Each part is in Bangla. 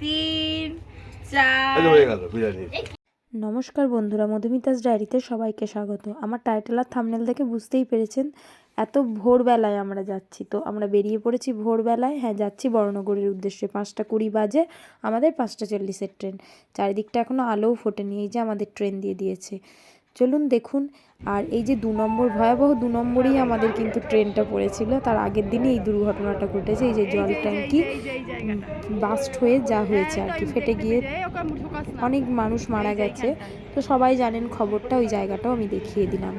তিন চার। হয়ে গেল বিরিয়ানি নমস্কার বন্ধুরা মধুমিতাস ডায়েরিতে সবাইকে স্বাগত। আমার টাইটেল আর থামনেল দেখে বুঝতেই পেরেছেন এত ভোরবেলায় আমরা যাচ্ছি। তো আমরা বেরিয়ে পড়েছি ভোরবেলায়। হ্যাঁ যাচ্ছি বর্ণনগরের উদ্দেশ্যে। পাঁচটা কুড়ি বাজে আমাদের পাঁচটা চল্লিশের ট্রেন। চারিদিকটা এখনও আলোও ফোটেনি এই যে আমাদের ট্রেন দিয়ে দিয়েছে। চলুন দেখুন। আর এই যে দু নম্বর ভয়াবহ দু নম্বরেই আমাদের কিন্তু ট্রেনটা পড়েছিল। তার আগের দিনে এই দুর্ঘটনাটা ঘটেছে। এই যে জল ট্যাঙ্কি বাস্ট হয়ে যা হয়েছে আর কি। ফেটে গিয়ে অনেক মানুষ মারা গেছে। তো সবাই জানেন খবরটা ওই জায়গাটাও আমি দেখিয়ে দিলাম।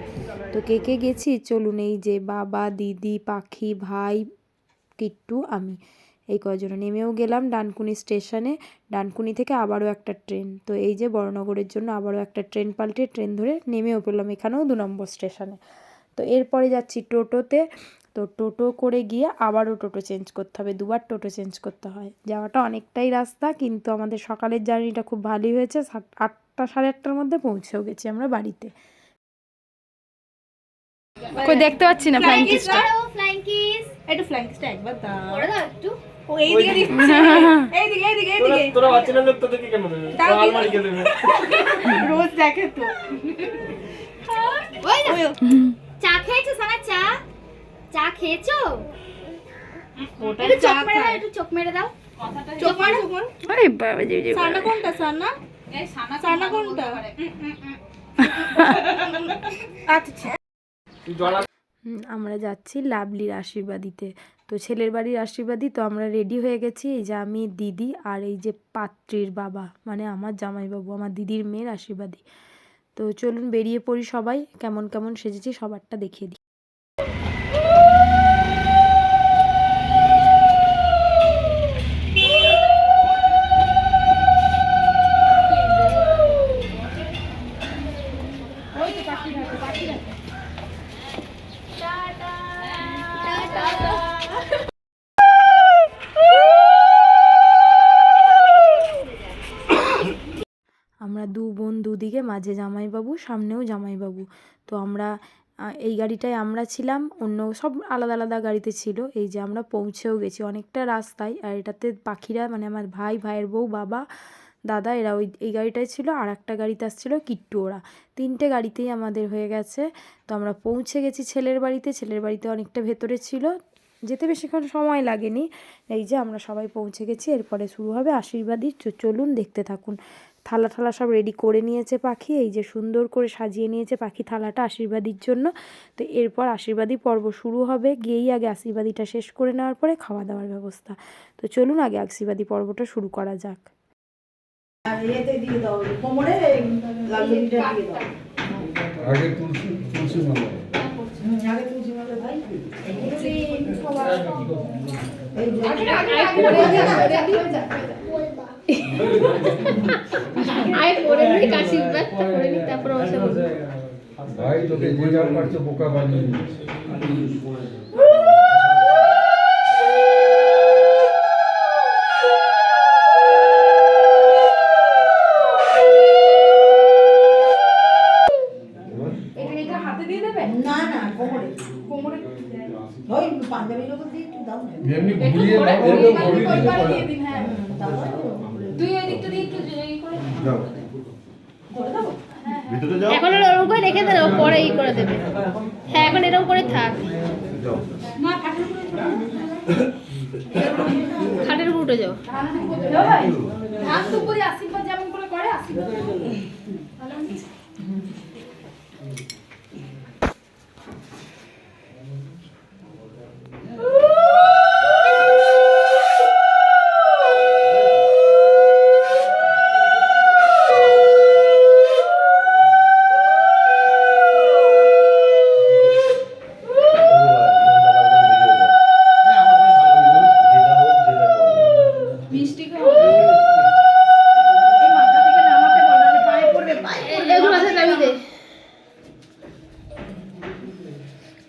তো কে কে গেছি? চলুন এই যে বাবা দিদি পাখি ভাই কিট্টু আমি। এই কয়জন? নেমেও গেলাম ডানকুনি স্টেশনে। ডানকুনি থেকে আবারও একটা ট্রেন। তো এই যে বড়নগরের জন্য আবারও একটা ট্রেন পাল্টে ট্রেন ধরে নেমেও পেলাম এখানেও দু নম্বর স্টেশনে। তো এরপরে যাচ্ছি টোটোতে। তো টোটো করে গিয়ে আবারও টোটো চেঞ্জ করতে হবে। দুবার টোটো চেঞ্জ করতে হয়। যাওয়াটা অনেকটাই রাস্তা কিন্তু আমাদের সকালের জার্নিটা খুব ভালোই হয়েছে। সাত- আটটা সাড়ে আটটার মধ্যে পৌঁছেও গেছি আমরা বাড়িতে। কই দেখতে পাচ্ছি না ফ্লাইং কিসটা ফ্লাইং কিস একটু ফ্লাইং কিসটা একবার দাও। করে দাও একটু। ও এইদিকে দিচ্ছে এইদিকে এইদিকে এইদিকে তোরা বাচ্চা লোক তোদেরকে কেন দেবে? তাও তোরা কি- আলমারি কে দেবে? রোজ দেখে তো। ওই না। চা খেয়েছো সানা? চা? চা খেয়েছো? ওটা চা চোখ মেরে দাও একটু চোখ মেরে দাও। চোখ মারো চোখ মারো। আরে বাবা যে যে সানা কোনটা সানা? সানা কোনটা আচ্ছা। তুই জল হুম, আমরা যাচ্ছি লাভলির আশীর্বাদিতে তো ছেলের বাড়ির আশীর্বাদই তো আমরা রেডি হয়ে গেছি। এই যে আমি, দিদি আর এই যে পাত্রীর বাবা মানে আমার জামাইবাবু, আমার দিদির মেয়ের আশীর্বাদী। তো চলুন বেরিয়ে পড়ি সবাই, কেমন কেমন সেজেছি, সবারটা দেখিয়ে দিই। দুদিকে মাঝে জামাইবাবু, সামনেও জামাইবাবু। তো আমরা এই গাড়িটায় আমরা ছিলাম, অন্য সব আলাদা আলাদা গাড়িতে ছিল। এই যে আমরা পৌঁছেও গেছি অনেকটা রাস্তায়। আর এটাতে পাখিরা মানে আমার ভাই, ভাইয়ের বউ, বাবা, দাদা, এরা ওই, এই গাড়িটায় ছিল। আর একটা গাড়িতে আসছিল কিট্টু ওরা। তিনটে গাড়িতেই আমাদের হয়ে গেছে। তো আমরা পৌঁছে গেছি ছেলের বাড়িতে। ছেলের বাড়িতে অনেকটা ভেতরে ছিল। যেতে বেশিক্ষণ সময় লাগেনি। এই যে আমরা সবাই পৌঁছে গেছি। এরপরে শুরু হবে আশীর্বাদী। চ- চলুন দেখতে থাকুন। থালা থালা সব রেডি করে নিয়েছে পাখি এই যে সুন্দর করে সাজিয়ে নিয়েছে পাখি থালাটা আশীর্বাদীর জন্য তো এরপর আশীর্বাদী পর্ব শুরু হবে গিয়েই আগে আশীর্বাদীটা শেষ করে নেওয়ার পরে খাওয়া দাওয়ার ব্যবস্থা তো চলুন আগে আশীর্বাদী পর্বটা শুরু করা যাক আগে তুলসী তুলসী মালা আয় করে নি আশীর্বাদ করে নি তারপর ভাই তোকে যে যা পারছ বোকা বানিয়ে এমনি ঘুরিয়ে ভিতরে যাও এখন ওরকম করে রেখে দেবে পরে ই করে দেবে। হ্যাঁ এখন এরকম করে থাক। খাটের উপর উঠে। যাও। যেটা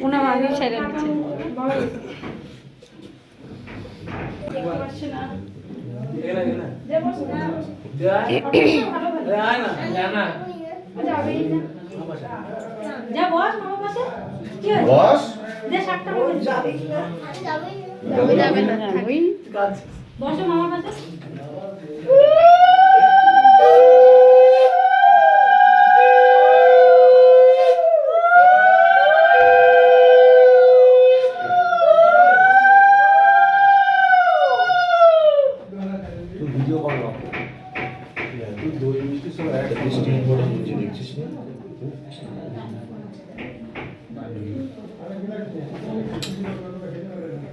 পুনম আগে ছেড়ে দিচ্ছে বস? কল না তুই দই মিষ্টির সময় একটা মিষ্টি। দেখছিস না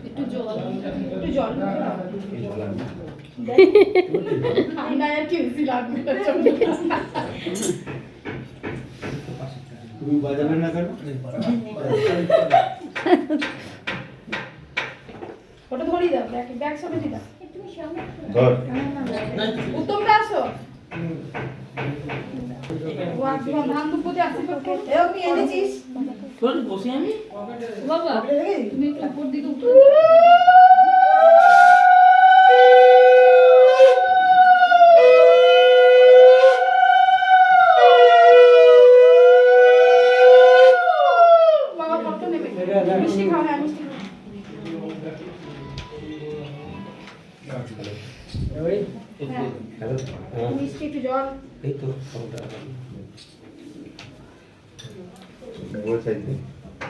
একটু জল এই জল। আনবি। তুমি বাজাবে না কেন ওটা ধরিয়ে দাও। ব্যাগ ধর ও ধান দুপুরে এও কি এনেছিস? বাবা তুমি একটু উপর দিকে উঠো।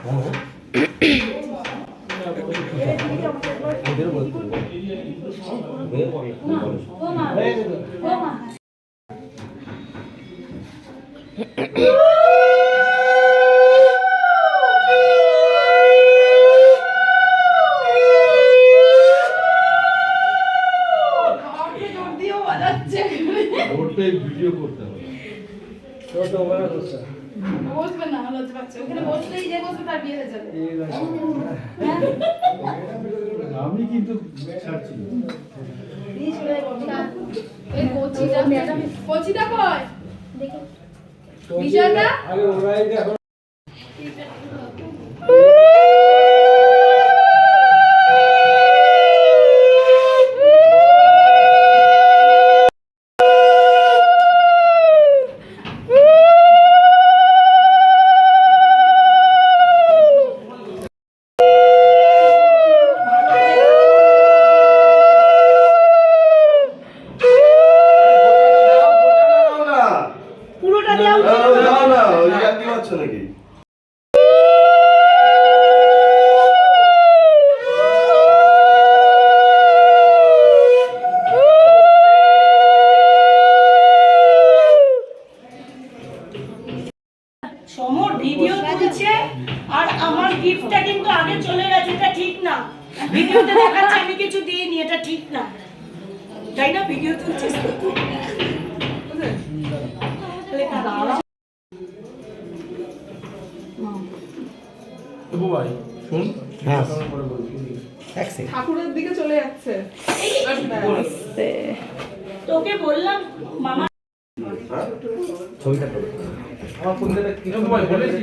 বড় চাইতে ও মা আর আমার গিফটটা কিন্তু আগে চলে গেছে এটা ঠিক না। ভিডিওতে দেখাচ্ছে আমি কিছু দিইনি এটা ঠিক না। তাই না ভিডিও তুলছিস শুন। ঠাকুরের দিকে চলে যাচ্ছে। তোকে বললাম মামা তবু ভাই বলেছি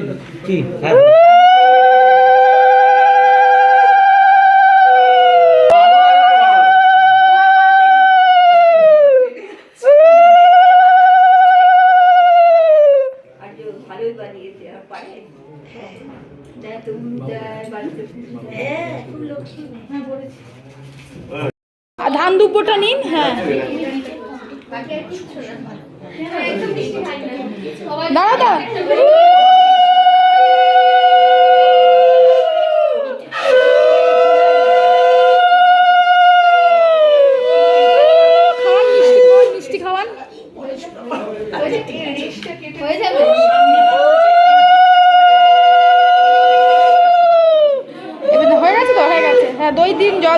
ধান দুব্বটা নিন হ্যাঁ। দাঁড়া দাঁড়া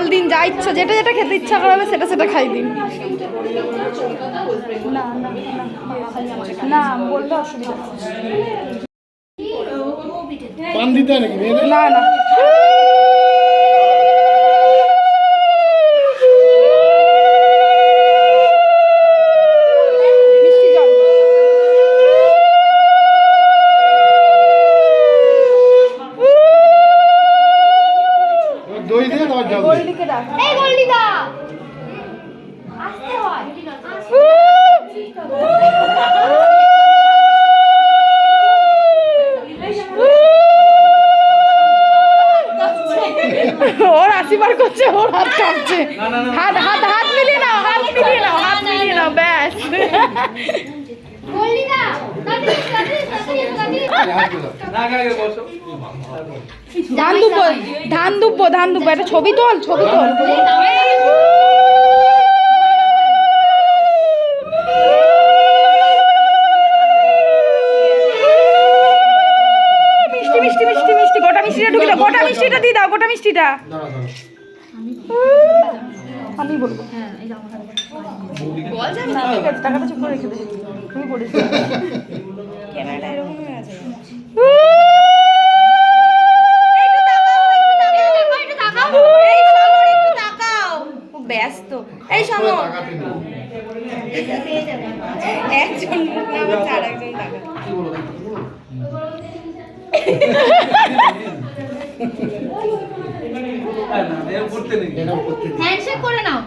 দিন যা ইচ্ছা যেটা যেটা খেতে ইচ্ছা করাবে সেটা সেটা খাই দিন না বললে অসুবিধা হয় না না ওর আশীর্বাদ করছে ওর হাত কাঁপছে। হাত হাত হাত মিলিয়ে নাও হাত মিলিয়ে নাও হাত মিলিয়ে নাও ব্যাস। ধান দুব্বো ধান দুব্বো ধান দুব্বো একটা ছবি তোল ছবি তোল। গোটা মিষ্টিটা দিয়ে দাও গোটা মিষ্টিটা। আমি বলব। বল যাবে না। ঠিক আছে টাকাটা চুপ করে রেখে দে। তুমি বলিস ক্যামেরাটা এরকম হয়ে আছে ব্যস্ত এই সময় একজন আমার চার একজন টাকা হ্যান্ডশেক করে নাও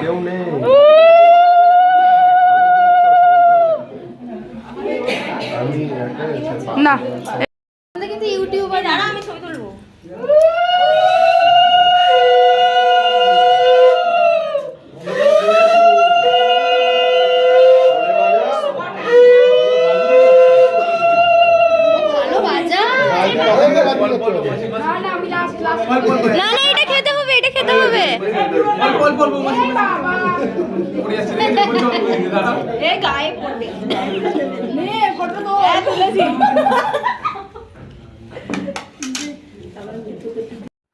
কেউ নেই আমি একটা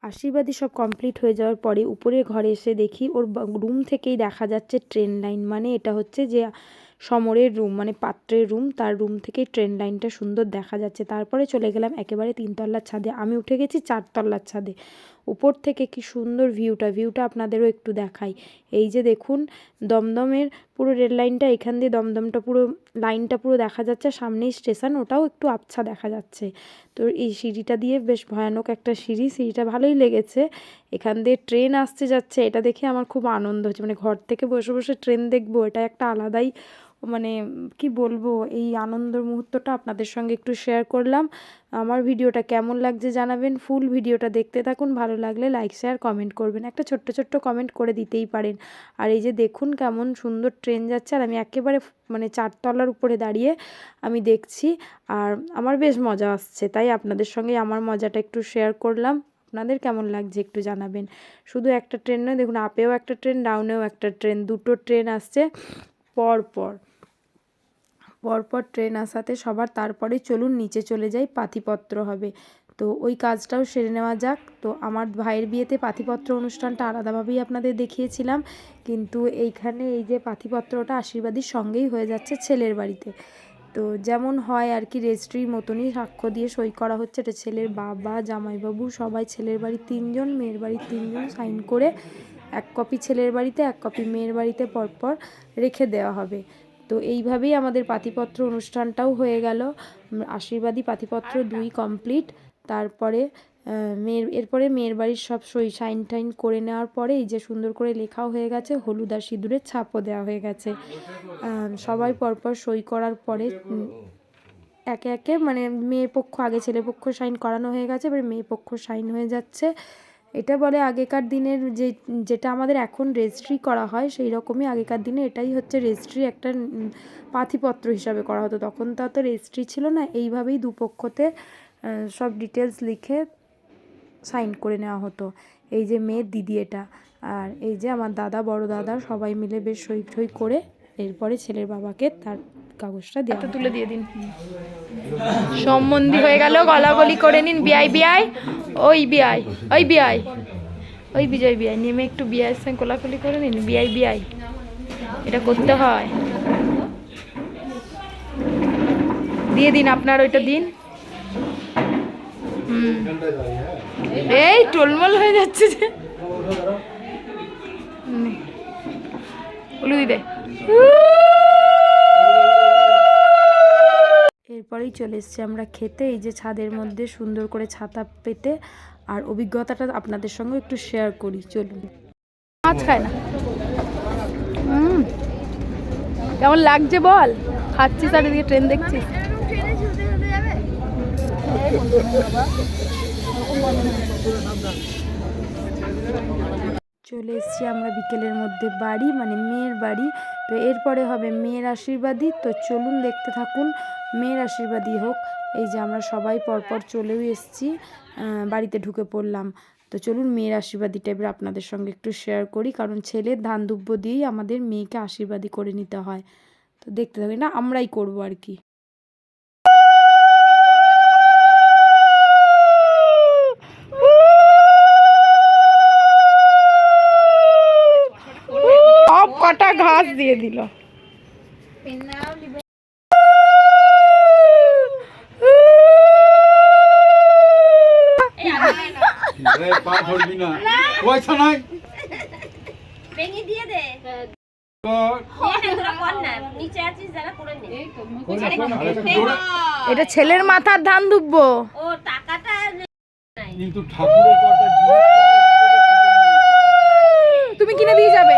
আশীর্বাদী সব কমপ্লিট হয়ে যাওয়ার পরে উপরের ঘরে এসে দেখি ওর রুম থেকেই দেখা যাচ্ছে ট্রেন লাইন মানে এটা হচ্ছে যে সমরের রুম মানে পাত্রের রুম তার রুম থেকেই ট্রেন লাইনটা সুন্দর দেখা যাচ্ছে। তারপরে চলে গেলাম একেবারে তিনতলার ছাদে। আমি উঠে গেছি চারতলার ছাদে। উপর থেকে কি সুন্দর ভিউটা ভিউটা আপনাদেরও একটু দেখাই। এই যে দেখুন, দমদমের পুরো রেল লাইনটা, এখান দিয়ে দমদমটা পুরো, লাইনটা পুরো দেখা যাচ্ছে সামনেই স্টেশন, ওটাও একটু আবছা দেখা যাচ্ছে। তো এই সিঁড়িটা দিয়ে বেশ ভয়ানক একটা সিঁড়ি, সিঁড়িটা ভালোই লেগেছে। এখান দিয়ে ট্রেন আসতে যাচ্ছে, এটা দেখে আমার খুব আনন্দ হচ্ছে। মানে ঘর থেকে বসে বসে ট্রেন দেখব, এটা একটা আলাদাই মানে কি বলব, এই আনন্দের মুহূর্তটা আপনাদের সঙ্গে একটু শেয়ার করলাম। আমার ভিডিওটা কেমন লাগছে জানাবেন। ফুল ভিডিওটা দেখতে থাকুন। ভালো লাগলে লাইক শেয়ার কমেন্ট করবেন। একটা ছোট্ট ছোট্ট কমেন্ট করে দিতেই পারেন। আর এই যে দেখুন কেমন সুন্দর ট্রেন যাচ্ছে আর আমি একেবারে মানে চারতলার উপরে দাঁড়িয়ে আমি দেখছি। আর আমার বেশ মজা আসছে, তাই আপনাদের সঙ্গে আমার মজাটা একটু শেয়ার করলাম। আপনাদের কেমন লাগছে একটু জানাবেন। শুধু একটা ট্রেন নয়, দেখুন আপেও একটা ট্রেন ডাউনেও একটা ট্রেন দুটো ট্রেন আসছে পর পর পরপর ট্রেন আসাতে সবার তারপরে চলুন নিচে চলে যাই পাথিপত্র হবে। তো ওই কাজটাও সেরে নেওয়া যাক। তো আমার ভাইয়ের বিয়েতে পাথিপত্র অনুষ্ঠানটা আলাদাভাবেই আপনাদের দেখিয়েছিলাম। কিন্তু এইখানে এই যে পাথিপত্রটা আশীর্বাদীর সঙ্গেই হয়ে যাচ্ছে ছেলের বাড়িতে। তো যেমন হয় আর কি, রেজিস্ট্রির মতনই সাক্ষ্য দিয়ে সই করা হচ্ছে। এটা ছেলের বাবা, জামাইবাবু, সবাই ছেলের বাড়ির তিনজন, মেয়ের বাড়ির তিনজন সাইন করে এক কপি ছেলের বাড়িতে, এক কপি মেয়ের বাড়িতে পরপর রেখে দেওয়া হবে। তো এইভাবেই আমাদের পাতিপত্র অনুষ্ঠানটাও হয়ে গেল। আশীর্বাদী পাতিপত্র দুই কমপ্লিট। তারপরে মেয়ের এরপরে মেয়ের বাড়ির সব সই সাইন টাইন করে নেওয়ার পরে এই যে সুন্দর করে লেখাও হয়ে গেছে হলুদ আর সিঁদুরের ছাপও দেওয়া হয়ে গেছে। সবাই পরপর সই করার পরে একে একে মানে মেয়ে পক্ষ আগে ছেলে পক্ষ সাইন করানো হয়ে গেছে এবার মেয়ে পক্ষ সাইন হয়ে যাচ্ছে। এটা বলে আগেকার দিনের যে, যেটা আমাদের এখন রেজিস্ট্রি করা হয়, সেই রকমই আগেকার দিনে এটাই হচ্ছে রেজিস্ট্রি একটা পাথিপত্র হিসাবে করা হতো। তখন তো অত রেজিস্ট্রি ছিল না, এইভাবেই দুপক্ষতে সব ডিটেলস লিখে সাইন করে নেওয়া হতো। এই যে মেয়ের দিদি এটা, আর এই যে আমার দাদা, বড় দাদা, সবাই মিলে বেশ সই ঠই করে, এরপরে ছেলের বাবাকে তার কাগজটা দেওয়া তুলে দিয়ে দিন। সম্বন্ধী হয়ে গেল গলাগলি করে নিন। বিআই বিআই ওই বিআই ওই বিআই ওই বিজয় বিআই। নেমে একটু বিআইয়ের সঙ্গে কোলাকুলি করে নিন। বিআই বিআই এটা করতে হয়। দিয়ে দিন আপনার ওইটা দিন। এই টোলমল হয়ে যাচ্ছে যে। উলু দিদে। এরপরেই চলে এসেছি আমরা খেতে, এই যে ছাদের মধ্যে সুন্দর করে ছাতা পেতে। আর অভিজ্ঞতাটা আপনাদের সঙ্গে একটু শেয়ার করি, চলুন। মাছ খায় না? কেমন লাগছে বল? খাচ্ছিস চারিদিকে ট্রেন দেখছিস? চলে এসেছি আমরা বিকেলের মধ্যে বাড়ি মানে মেয়ের বাড়ি। তো এরপরে হবে মেয়ের আশীর্বাদী তো চলুন দেখতে থাকুন, মেয়ের আশীর্বাদী হোক। এই যে আমরা সবাই পরপর চলেও এসেছি বাড়িতে ঢুকে পড়লাম। তো চলুন মেয়ের আশীর্বাদী টাইপের আপনাদের সঙ্গে একটু শেয়ার করি। কারণ ছেলের ধান দুব্য দিয়েই আমাদের মেয়েকে আশীর্বাদী করে নিতে হয়। তো দেখতে থাকি না আমরাই করব আর কি সব কটা ঘাস দিয়ে দিল পা ধরবি না পয়সা নাই ভেঙে দিয়ে দে কর। দিয়ে দে, তোরা কর না নিচে আছিস ঘাস দিয়ে নে এটা ছেলের মাথার ধান দুব্ব। ও টাকাটা কিন্তু ঠাকুরের তুমি কিনে দিয়ে যাবে।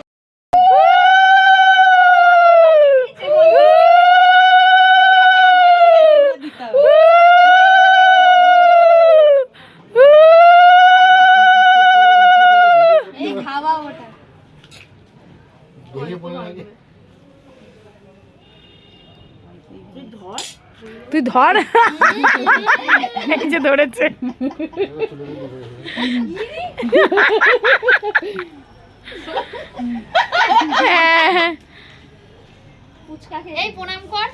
ধর এই যে ধরেছে হ্যাঁ হ্যাঁ এই প্রণাম কর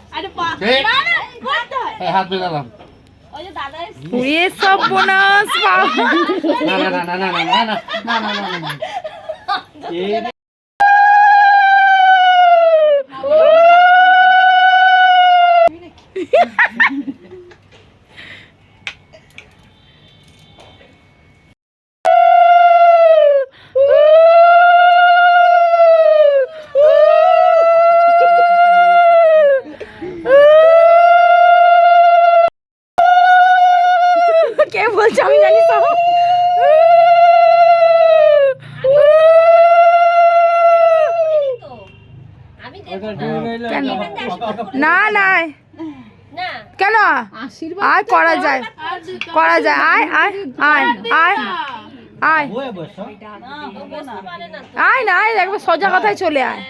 এই হাত বেরালাম ওই যে দাদা এসে পুড়িয়ে সব বোনাস না না না না না না না না না না না না কে বলছে আমি জানি সব তো আমি কেন? না না না। কেন? আয় করা যায়। করা যায়। আয় আয় আয় আয় আয়। আয়। না আয় একবার সোজা কথায় চলে আয়।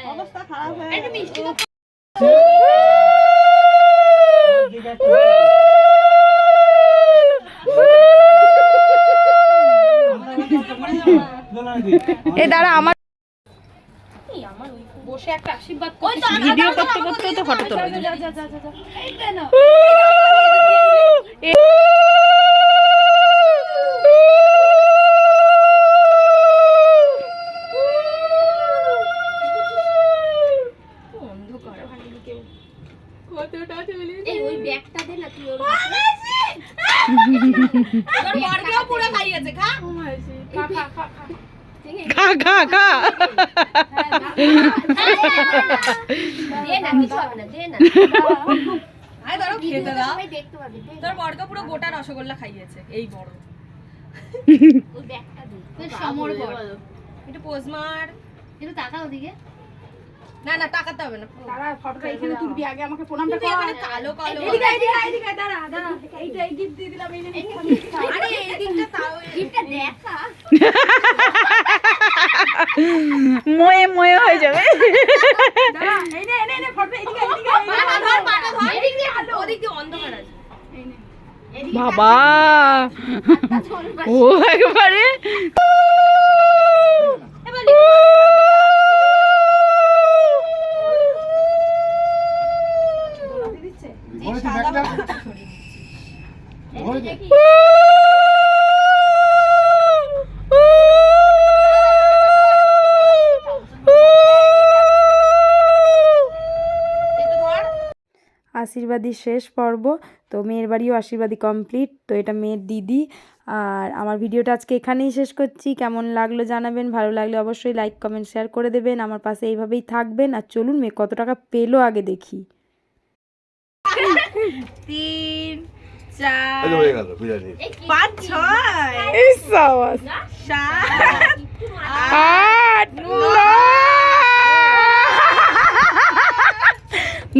এ দাঁড়া আমার বসে একটা আশীর্বাদ ভিডিও করতে করতে তো ফটো তোলা। খা খা খা। সবাই দেখতে পাবে দে না। ওই ব্যাগটা দে সমর একটু পোজ মার একটু তাকাও ওদিকে না না টাকাতে হবে না তারা ফটোটা এখানে তুলবি আগে আমাকে প্রণামটা কর এখানে কালো কালো এদিকে এদিকে এদিকে দাঁড়া দাঁড়া এইটা এই গিফট দিয়ে দিলাম এই নে, আরে এই দিকটা তাও গিফটটা দেখা ময়ে ময়ে হয়ে যাবে। দাঁড়া এই নে এই নে, এই নে ফটো এদিকে এদিকে এই নে। পাটা ধর পাটা ধর এদিক দিয়ে আলো ওদিক দিয়ে অন্ধকার আছে বাবা ও একবারে আশীর্বাদী শেষ পর্ব। তো মেয়ের বাড়িও আশীর্বাদী কমপ্লিট তো এটা মেয়ের দিদি। আর আমার ভিডিওটা আজকে এখানেই শেষ করছি। কেমন লাগল জানাবেন। ভালো লাগলে অবশ্যই লাইক কমেন্ট শেয়ার করে দেবেন। আমার পাশে এইভাবেই থাকবেন। আর চলুন মেয়ে কত টাকা পেল আগে দেখি। তিন চার পাঁচ ছয়। সাত আট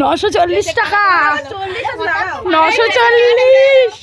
নশো চল্লিশ টাকা। নশো চল্লিশ।